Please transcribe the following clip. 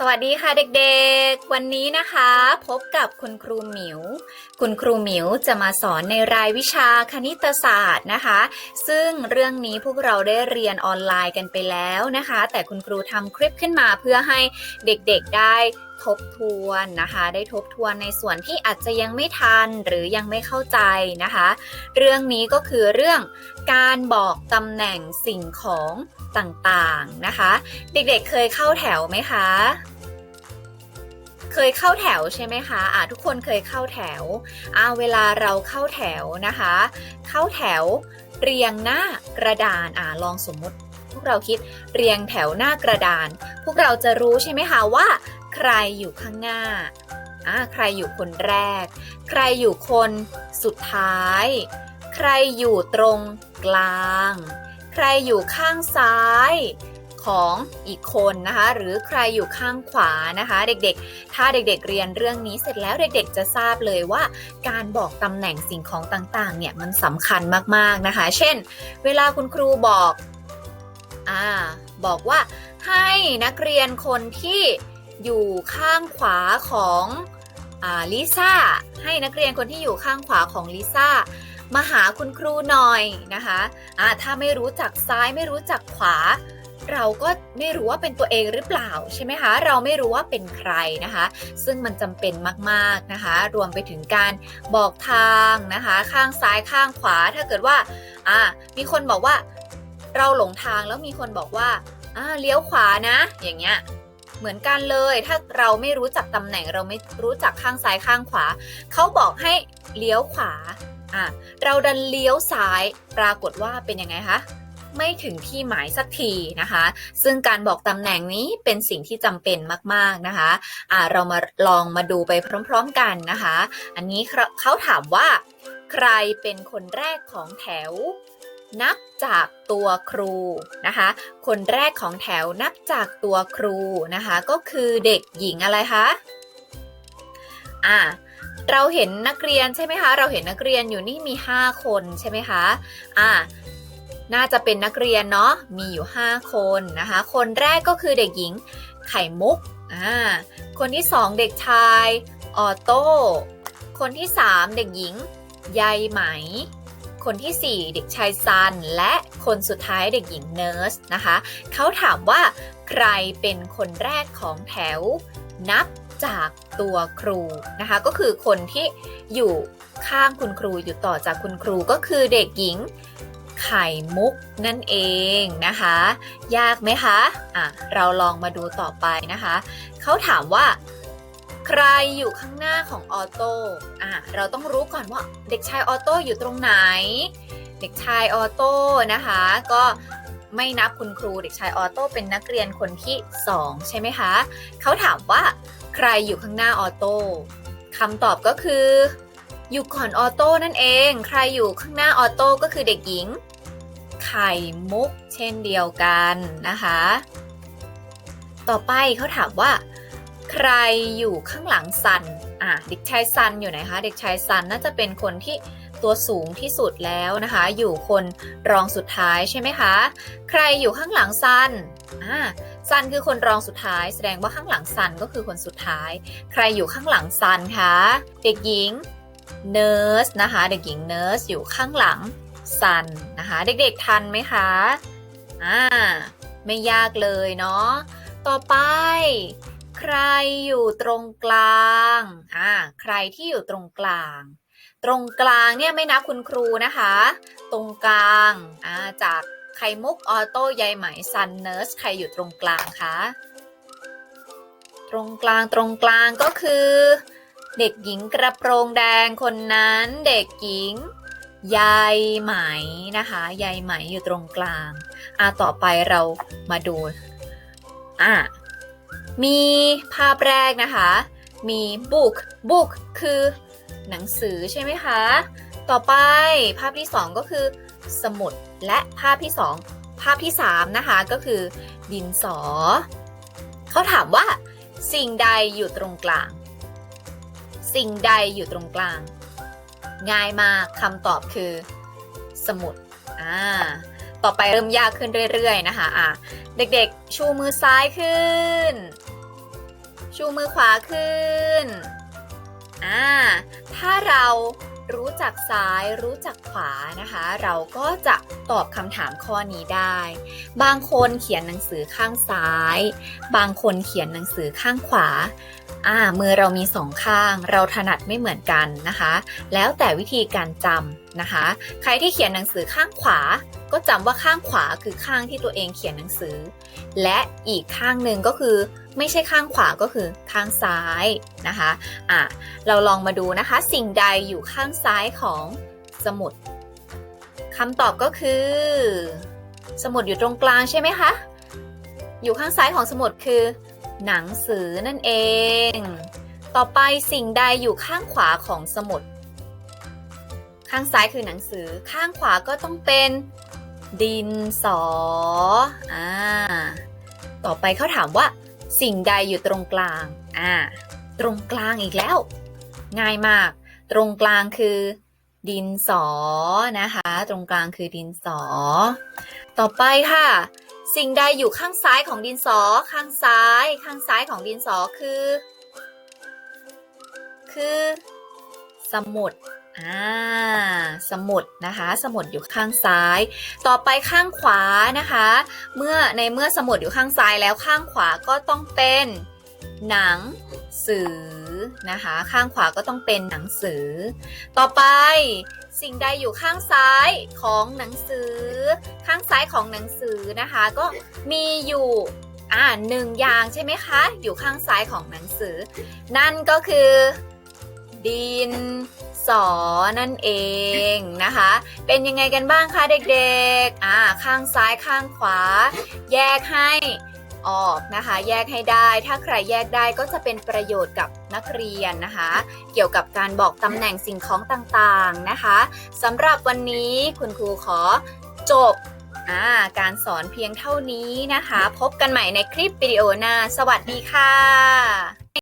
สวัสดีค่ะเด็กๆ วันนี้นะคะ พบกับคุณครูหมิว คุณครูหมิวจะมาสอนในรายวิชาคณิตศาสตร์นะคะ ซึ่งเรื่องนี้พวกเราได้เรียนออนไลน์กันไปแล้วนะคะ แต่คุณครูทำคลิปขึ้นมาเพื่อให้เด็กๆได้ ทบทวนนะคะ ได้ทบทวนในส่วนที่อาจจะยังไม่ทันหรือยังไม่เข้าใจนะคะ เรื่องนี้ก็คือเรื่องการบอกตำแหน่งสิ่งของต่างๆนะคะ เด็กๆเคยเข้าแถวไหมคะ เคยเข้าแถวใช่ไหมคะอ่าทุกคนเคยเข้าแถวอ่าเวลาเราเข้าแถวนะคะ เข้าแถวเรียงหน้ากระดานอ่าลองสมมุติพวกเราคิดเรียงแถวหน้ากระดาน พวกเราจะรู้ใช่ไหมคะว่า ใครอยู่ข้างหน้าอ่าใครอยู่คนแรก ใครอยู่คนสุดท้าย ใครอยู่ตรงกลาง ใครอยู่ข้างซ้ายของอีกคนนะคะ หรือใครอยู่ข้างขวานะคะ เด็กๆ ถ้าเด็กๆเรียนเรื่องนี้เสร็จแล้วเด็กๆ จะทราบเลยว่า การบอกตำแหน่งสิ่งของต่างๆ เนี่ยมันสำคัญมากๆนะคะ เช่น เวลาคุณครูบอกอ่าบอกว่าให้นักเรียนคนที่ อยู่ข้างขวาของลิซ่าให้นักเรียนคนที่อยู่ข้างขวาของลิซ่ามาหาคุณครูหน่อยนะคะอ่าถ้าไม่รู้จักซ้ายไม่รู้จักขวา เราก็ไม่รู้ว่าเป็นตัวเองหรือเปล่าใช่ไหมคะเราไม่รู้ว่าเป็นใครนะคะ ซึ่งมันจำเป็นมากๆนะคะ รวมไปถึงการบอกทางนะคะ ข้างซ้ายข้างขวาถ้าเกิดว่ามีคนบอกว่าเราหลงทางแล้วมีคนบอกว่าเลี้ยวขวานะ อย่างเงี้ย เหมือนกันเลย ถ้าเราไม่รู้จักตำแหน่งเราไม่รู้จักข้างซ้ายข้างขวา เขาบอกให้เลี้ยวขวาอะเราดันเลี้ยวซ้ายปรากฏว่าเป็นยังไงคะไม่ถึงที่หมายสักทีนะคะ ซึ่งการบอกตำแหน่งนี้เป็นสิ่งที่จำเป็นมากๆนะคะอะเรามาลองมาดูไปพร้อมๆกันนะคะ อันนี้เขาถามว่า ใครเป็นคนแรกของแถว นับจากตัวครูนะคะ คนแรกของแถวนับจากตัวครูนะคะ ก็คือเด็กหญิงอะไรคะอะเราเห็นนักเรียนใช่ไหมคะ เราเห็นนักเรียนอยู่นี่มี 5 คนใช่ไหมคะอ่าน่าจะเป็นนักเรียนเนาะมีอยู่ 5 คนนะคะ คนแรกก็คือเด็กหญิงไข่มุกอ่าคนที่ 2 เด็กชายออโต้คนที่ 3 เด็กหญิงใยไหม คนที่ 4 เด็กชายซัน และคนสุดท้ายเด็กหญิงเนิร์สนะคะ เขาถามว่าใครเป็นคนแรกของแถวนับจากตัวครูนะคะ ก็คือคนที่อยู่ข้างคุณครูอยู่ต่อจากคุณครูก็คือเด็กหญิงไข่มุกนั่นเองนะคะ ยากไหมคะอะเราลองมาดูต่อไปนะคะ เขาถามว่า ใครอยู่ข้างหน้าของออโต้อะเราต้องรู้ก่อนว่าเด็กชายออโต้อยู่ตรงไหน เด็กชายออโต้นะคะ ก็ไม่นับคุณครูเด็กชายออโต้เป็นนักเรียนคนที่ 2 ใช่ไหมคะ เขาถามว่าใครอยู่ข้างหน้าออโต้คำตอบก็คือ อยู่ก่อนออโต้นั่นเอง ใครอยู่ข้างหน้าออโต้ก็คือเด็กหญิง ไข่มุกเช่นเดียวกันนะคะ ต่อไปเขาถามว่า ใครอยู่ข้างหลังซันอะเด็กชายซันอยู่ไหนคะเด็กชายซันน่าจะเป็นคนที่ตัวสูงที่สุดแล้วนะคะ อยู่คนรองสุดท้ายใช่ไหมคะ ใครอยู่ข้างหลังซันอ่าซันคือคนรองสุดท้าย แสดงว่าข้างหลังซันก็คือคนสุดท้าย ใครอยู่ข้างหลังซันคะเด็กหญิงเนิร์สนะคะ เด็กหญิงเนิร์สอยู่ข้างหลังซันนะคะ เด็กๆทันไหมคะอ่าไม่ยากเลยเนาะต่อไป ใครอยู่ตรงกลาง อ่า ใครที่อยู่ตรงกลาง ตรงกลางเนี่ยไม่นับคุณครูนะคะ ตรงกลาง อ่า จากไข่มุกออโต้ใยไหมซันเนิร์สใครอยู่ตรงกลางคะ ตรงกลางตรงกลางก็คือ เด็กหญิงกระโปรงแดงคนนั้นเด็กหญิงใยไหมนะคะใยไหมอยู่ตรงกลาง อะต่อไปเรามาดู อะ มีภาพแรกนะคะ มี book book คือหนังสือใช่ไหมคะ ต่อไปภาพที่สองก็คือ สมุดและภาพที่ 2 ภาพที่ 3 นะคะ ก็คือ ดินสอ เขาถามว่า สิ่งใดอยู่ตรงกลาง สิ่งใดอยู่ตรงกลาง ง่ายมากคำตอบคือ สมุดอ่า ต่อไปเริ่มยากขึ้นเรื่อยๆนะคะอะเด็กๆ ชูมือซ้ายขึ้น ชูมือขวาขึ้นอ่าถ้าเรารู้จักซ้ายรู้จักขวานะคะ เราก็จะตอบคำถามข้อนี้ได้ บางคนเขียนหนังสือข้างซ้าย บางคนเขียนหนังสือข้างขวาอ่ามือเรามีสองข้าง เราถนัดไม่เหมือนกันนะคะ แล้วแต่วิธีการจำ นะคะ ใครที่เขียนหนังสือข้างขวา ก็จำว่าข้างขวาคือข้างที่ตัวเองเขียนหนังสือ และอีกข้างหนึ่งก็คือไม่ใช่ข้างขวาก็คือข้างซ้ายนะคะอะเราลองมาดูนะคะ สิ่งใดอยู่ข้างซ้ายของสมุดคำตอบก็คือ สมุดอยู่ตรงกลางใช่ไหมคะ อยู่ข้างซ้ายของสมุดคือ หนังสือนั่นเอง ต่อไปสิ่งใดอยู่ข้างขวาของสมุด ข้างซ้ายคือหนังสือ ข้างขวาก็ต้องเป็นดินสอ อ่า ต่อไปเขาถามว่า สิ่งใดอยู่ตรงกลาง อ่า ตรงกลางอีกแล้ว ง่ายมาก ตรงกลางคือ ดินสอ นะคะ ตรงกลางคือดินสอ ต่อไปค่ะ สิ่งใดอยู่ข้างซ้ายของดินสอ ข้างซ้าย ข้างซ้ายของดินสอคือ คือ สมุด อ่าสมุดนะคะสมุดอยู่ข้างซ้าย ต่อไปข้างขวานะคะ เมื่อในเมื่อสมุดอยู่ข้างซ้ายแล้วข้างขวาก็ต้องเป็นหนังสือนะคะ ข้างขวาก็ต้องเป็นหนังสือ ต่อไปสิ่งใดอยู่ข้างซ้ายของหนังสือ ข้างซ้ายของหนังสือนะคะ ก็มีอยู่อ่าหนึ่งอย่างใช่ไหมคะ อยู่ข้างซ้ายของหนังสือ นั่นก็คือ ดิน สอนั่นเองนะคะ เป็นยังไงกันบ้างคะเด็กๆ อ่า ข้างซ้ายข้างขวา แยกให้ออกนะคะ แยกให้ได้ ถ้าใครแยกได้ก็จะเป็นประโยชน์กับนักเรียนนะคะ เกี่ยวกับการบอกตำแหน่งสิ่งของต่างๆนะคะสำหรับวันนี้คุณครูขอจบอาการสอนเพียงเท่านี้นะคะ พบกันใหม่ในคลิปวิดีโอหน้า สวัสดีค่ะ